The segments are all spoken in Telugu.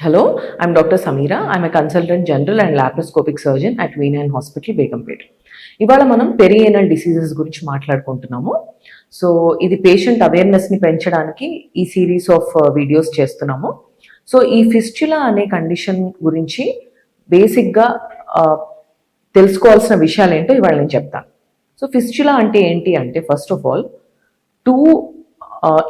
Hello, I'm Dr. Samira. I'm a consultant general and laparoscopic surgeon at V9 Hospital, Begumpet ఇవాళ మనం పెరియనల్ డిసీజెస్ గురించి మాట్లాడుకుంటున్నాము సో ఇది పేషెంట్ అవేర్నెస్ని పెంచడానికి ఈ సిరీస్ ఆఫ్ వీడియోస్ చేస్తున్నాము సో ఈ ఫిస్చులా అనే కండిషన్ గురించి బేసిక్గా uh, తెలుసుకోవాల్సిన విషయాలు ఏంటో ఇవాళ నేను చెప్తాను సో ఫిస్చులా అంటే ఏంటి అంటే first of all two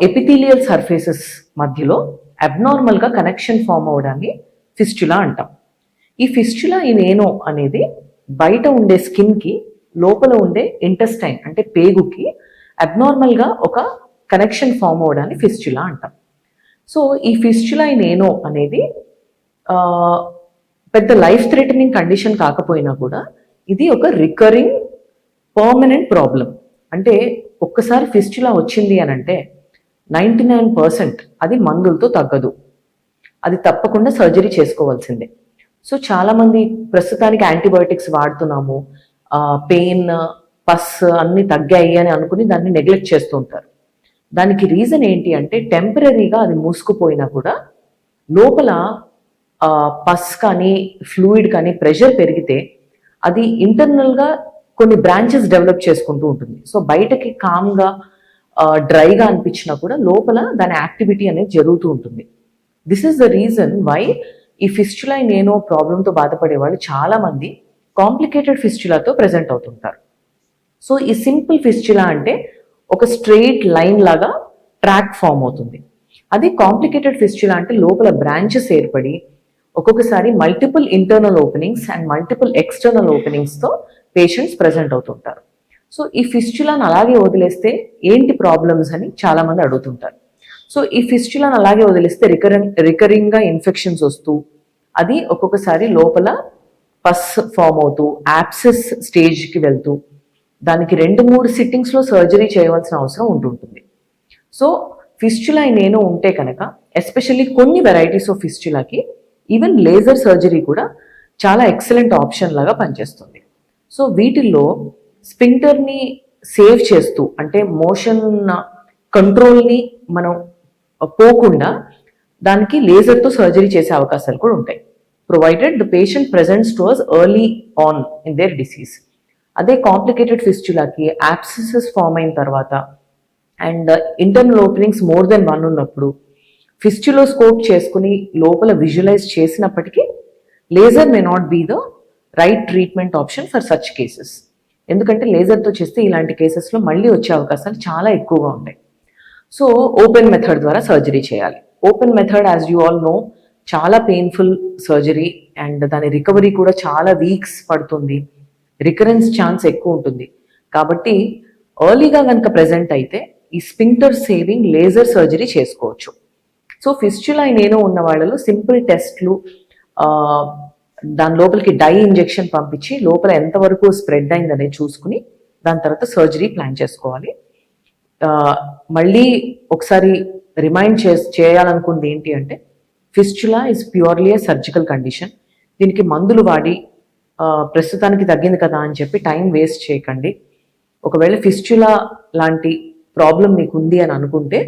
epithelial surfaces మధ్యలో అబ్నార్మల్గా కనెక్షన్ ఫామ్ అవడాన్ని ఫిస్చులా అంటాం. ఈ ఫిస్చులా ఇనేనో అనేది బయట ఉండే స్కిన్కి లోపల ఉండే ఇంటెస్టైన్ అంటే పేగుకి అబ్నార్మల్గా ఒక కనెక్షన్ ఫామ్ అవడాన్ని ఫిస్చులా అంటాం. సో ఈ ఫిస్చులా ఇనేనో అనేది పెద్ద లైఫ్ థ్రెటనింగ్ కండిషన్ కాకపోయినా కూడా ఇది ఒక రికరింగ్ పర్మనెంట్ ప్రాబ్లం అంటే ఒక్కసారి ఫిస్చులా వచ్చింది అని అంటే నైంటీ నైన్ పర్సెంట్ అది మందులతో తగ్గదు. అది తప్పకుండా సర్జరీ చేసుకోవాల్సిందే. సో చాలామంది ప్రస్తుతానికి యాంటీబయోటిక్స్ వాడుతున్నాము. పెయిన్ పస్ అన్ని తగ్గాయి అని అనుకుని దాన్ని నెగ్లెక్ట్ చేస్తూ ఉంటారు. దానికి రీజన్ ఏంటి అంటే టెంపరీగా అది మూసుకుపోయినా కూడా లోపల పస్ కానీ ఫ్లూయిడ్ కానీ ప్రెషర్ పెరిగితే అది ఇంటర్నల్గా కొన్ని బ్రాంచెస్ డెవలప్ చేసుకుంటూ ఉంటుంది. సో బయటకి కామ్గా డ్రైగా అనిపించినా కూడా లోపల దాని యాక్టివిటీ అనేది జరుగుతూ ఉంటుంది. This is the reason why ఈ ఫిస్చులా నేను ప్రాబ్లంతో బాధపడే వాళ్ళు చాలామంది కాంప్లికేటెడ్ ఫిస్చులాతో ప్రజెంట్ అవుతుంటారు. సో ఈ సింపుల్ ఫిస్చులా అంటే ఒక స్ట్రెయిట్ లైన్ లాగా ట్రాక్ ఫామ్ అవుతుంది. అది కాంప్లికేటెడ్ ఫిస్చులా అంటే లోపల బ్రాంచెస్ ఏర్పడి ఒక్కొక్కసారి multiple internal openings and multiple external ఓపెనింగ్స్తో patients present అవుతుంటారు. సో ఈ ఫిస్చులాని అలాగే వదిలేస్తే ఏంటి ప్రాబ్లమ్స్ అని చాలామంది అడుగుతుంటారు. సో ఈ ఫిస్చులాని అలాగే వదిలేస్తే రికరింగ్ రికరింగ్గా ఇన్ఫెక్షన్స్ వస్తూ అది ఒక్కొక్కసారి లోపల పస్ ఫామ్ అవుతూ యాప్సెస్ స్టేజ్కి వెళ్తూ దానికి రెండు మూడు సిట్టింగ్స్లో సర్జరీ చేయవలసిన అవసరం ఉంటుంటుంది సో ఫిస్చులా నేను ఉంటే కనుక ఎస్పెషల్లీ కొన్ని వెరైటీస్ ఆఫ్ ఫిస్చులాకి ఈవెన్ లేజర్ సర్జరీ కూడా చాలా ఎక్సలెంట్ ఆప్షన్ లాగా పనిచేస్తుంది. సో వీటిల్లో స్పింక్టర్ని సేవ్ చేస్తూ అంటే మోషన్ కంట్రోల్ని మనం పోకుండా దానికి లేజర్తో సర్జరీ చేసే అవకాశాలు కూడా ఉంటాయి. Provided the patient presents to us early on in their disease అదే కాంప్లికేటెడ్ ఫిస్చులాకి యాప్సిసెస్ ఫామ్ అయిన తర్వాత and internal openings more than one ఉన్నప్పుడు ఫిస్చులోస్కోప్ చేసుకుని లోపల విజువలైజ్ చేసినప్పటికీ laser may not be the right treatment option for such cases ఎందుకంటే లేజర్తో చేస్తే ఇలాంటి కేసెస్లో మళ్ళీ వచ్చే అవకాశాలు చాలా ఎక్కువగా ఉంటాయి సో ఓపెన్ మెథడ్ ద్వారా సర్జరీ చేయాలి. Open method as you all know చాలా పెయిన్ఫుల్ సర్జరీ అండ్ దాని రికవరీ కూడా చాలా వీక్స్ పడుతుంది. రికరెన్స్ ఛాన్స్ ఎక్కువ ఉంటుంది. కాబట్టి ఎర్లీగా కనుక ప్రెజెంట్ అయితే ఈ స్పింక్టర్ సేవింగ్ లేజర్ సర్జరీ చేసుకోవచ్చు. సో ఫిస్చులా నేను ఉన్న వాళ్ళలో సింపుల్ టెస్ట్లు దాని లోపలికి డై ఇంజెక్షన్ పంపించి లోపల ఎంతవరకు స్ప్రెడ్ అయిందనే చూసుకుని దాని తర్వాత సర్జరీ ప్లాన్ చేసుకోవాలి. మళ్ళీ ఒకసారి రిమైండ్ చే చేయాలనుకుంది ఏంటి అంటే fistula is purely a surgical condition దీనికి మందులు వాడి ప్రస్తుతానికి తగ్గింది కదా అని చెప్పి టైం వేస్ట్ చేయకండి. ఒకవేళ ఫిస్చులా లాంటి ప్రాబ్లం మీకు ఉంది అని అనుకుంటే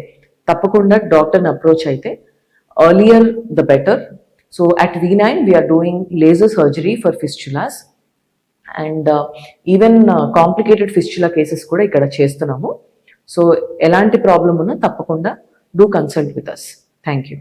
తప్పకుండా డాక్టర్ని అప్రోచ్ అయితే earlier the better so at V nine we are doing laser surgery for fistulas and even complicated fistula cases కూడా ఇక్కడ చేస్తున్నాము. సో ఎలాంటి ప్రాబ్లం ఉన్నా తప్పకుండా do consult with us thank you